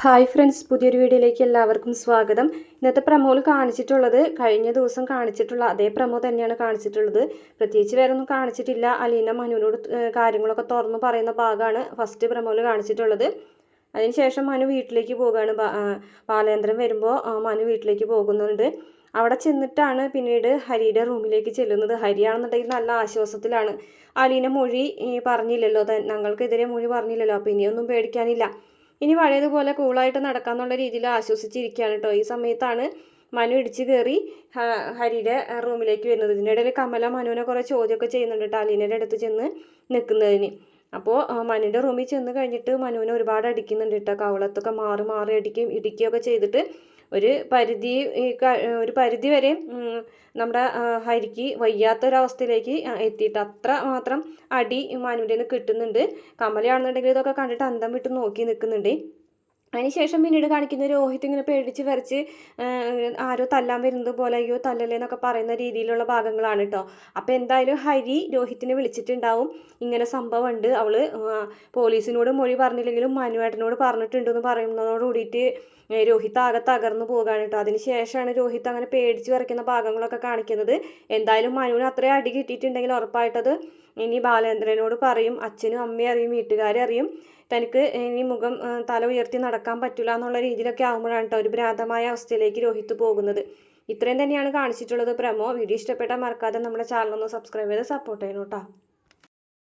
Hi friends പുതിയൊരു വീഡിയോയിലേക്ക് എല്ലാവർക്കും സ്വാഗതം. ഇന്നത്തെ പ്രമോയിൽ കാണിച്ചിട്ടുള്ളത് കഴിഞ്ഞ ദിവസം കാണിച്ചിട്ടുള്ള അതേ പ്രമോ തന്നെയാണ് കാണിച്ചിട്ടുള്ളത്. പ്രത്യേകിച്ച് വേറെ ഒന്നും കാണിച്ചിട്ടില്ല. അലീന മനുവിനോട് കാര്യങ്ങളൊക്കെ തുറന്നു പറയുന്ന ഭാഗമാണ് ഫസ്റ്റ് പ്രമോയിൽ കാണിച്ചിട്ടുള്ളത്. അതിനുശേഷം മനു വീട്ടിലേക്ക് പോവുകയാണ്. ബാ- ബാലേന്ദ്രൻ വരുമ്പോൾ മനു വീട്ടിലേക്ക് പോകുന്നുണ്ട്. അവിടെ ചെന്നിട്ടാണ് പിന്നീട് ഹരിയുടെ റൂമിലേക്ക് ചെല്ലുന്നത്. ഹരിയാണെന്നുണ്ടെങ്കിൽ നല്ല ആശ്വാസത്തിലാണ്. അലീന മൊഴി പറഞ്ഞില്ലല്ലോ. ഞങ്ങൾക്കെതിരെ മൊഴി പറഞ്ഞില്ലല്ലോ. അപ്പോൾ ഇനിയൊന്നും പേടിക്കാനില്ല. ഇനി പഴയതുപോലെ കൂളായിട്ട് നടക്കാന്നുള്ള രീതിയിൽ ആശ്വസിച്ചിരിക്കുകയാണ് കേട്ടോ ഈ സമയത്താണ് മനു ഇടിച്ച് കയറി ഹരിയുടെ റൂമിലേക്ക് വരുന്നത്. ഇതിന്റെ ഇടയിൽ കമല മനുവിനെ കുറേ ചോദ്യമൊക്കെ ചെയ്യുന്നുണ്ട് കേട്ടോ അലീനയുടെ അടുത്ത് ചെന്ന് നിൽക്കുന്നതിന്. അപ്പോൾ മനുവിന്റെ റൂമിൽ ചെന്ന് കഴിഞ്ഞിട്ട് മനുവിനെ ഒരുപാട് അടിക്കുന്നുണ്ട് കേട്ടോ കവളത്തൊക്കെ മാറി മാറി അടിക്കുകയും ഇടിക്കുകയൊക്കെ ചെയ്തിട്ട് ഒരു പരിധി ഒരു പരിധി വരെ നമ്മുടെ ഹരിക്ക് വയ്യാത്തൊരവസ്ഥയിലേക്ക് എത്തിയിട്ട് അത്ര മാത്രം അടി മനുവിന്റെ നിന്ന് കിട്ടുന്നുണ്ട്. കമലയാണെന്നുണ്ടെങ്കിൽ ഇതൊക്കെ കണ്ടിട്ട് അന്തം വിട്ട് നോക്കി നിൽക്കുന്നുണ്ട്. അതിനുശേഷം പിന്നീട് കാണിക്കുന്ന രോഹിത് ഇങ്ങനെ പേടിച്ച് വരച്ച് ആരോ തല്ലാൻ വരുന്നത് പോലെ അയ്യോ തല്ലല്ലേ എന്നൊക്കെ പറയുന്ന രീതിയിലുള്ള ഭാഗങ്ങളാണ് കേട്ടോ അപ്പോൾ എന്തായാലും ഹരി രോഹിത്തിനെ വിളിച്ചിട്ടുണ്ടാവും. ഇങ്ങനെ സംഭവം ഉണ്ട് അവൾ പോലീസിനോട് മൊഴി പറഞ്ഞില്ലെങ്കിലും മനുവേട്ടനോട് പറഞ്ഞിട്ടുണ്ടെന്ന് പറയുന്നതോട് കൂടിയിട്ട് രോഹിത് ആകെ തകർന്നു പോകുകയാണ് കേട്ടോ അതിന് ശേഷമാണ് രോഹിത് അങ്ങനെ പേടിച്ച് വരയ്ക്കുന്ന ഭാഗങ്ങളൊക്കെ കാണിക്കുന്നത്. എന്തായാലും മനുവിന് അത്രയും അടി കിട്ടിയിട്ടുണ്ടെങ്കിൽ ഉറപ്പായിട്ടത് ഇനി ബാലേന്ദ്രനോട് പറയും. അച്ഛനും അമ്മയും അറിയും വീട്ടുകാരെ അറിയും. തനിക്ക് ഇനി മുഖം തല ഉയർത്തി നടക്കാൻ പറ്റില്ല എന്നുള്ള രീതിയിലൊക്കെ ആകുമ്പോഴാണ് കേട്ടോ ഒരു ഭ്രാന്തമായ അവസ്ഥയിലേക്ക് രോഹിത് പോകുന്നത്. ഇത്രയും തന്നെയാണ് കാണിച്ചിട്ടുള്ളത്. പ്രമോ വീഡിയോ ഇഷ്ടപ്പെട്ടാൽ മറക്കാതെ നമ്മുടെ ചാനൽ ഒന്ന് സബ്സ്ക്രൈബ് ചെയ്ത് സപ്പോർട്ട് ചെയ്യണം കേട്ടോ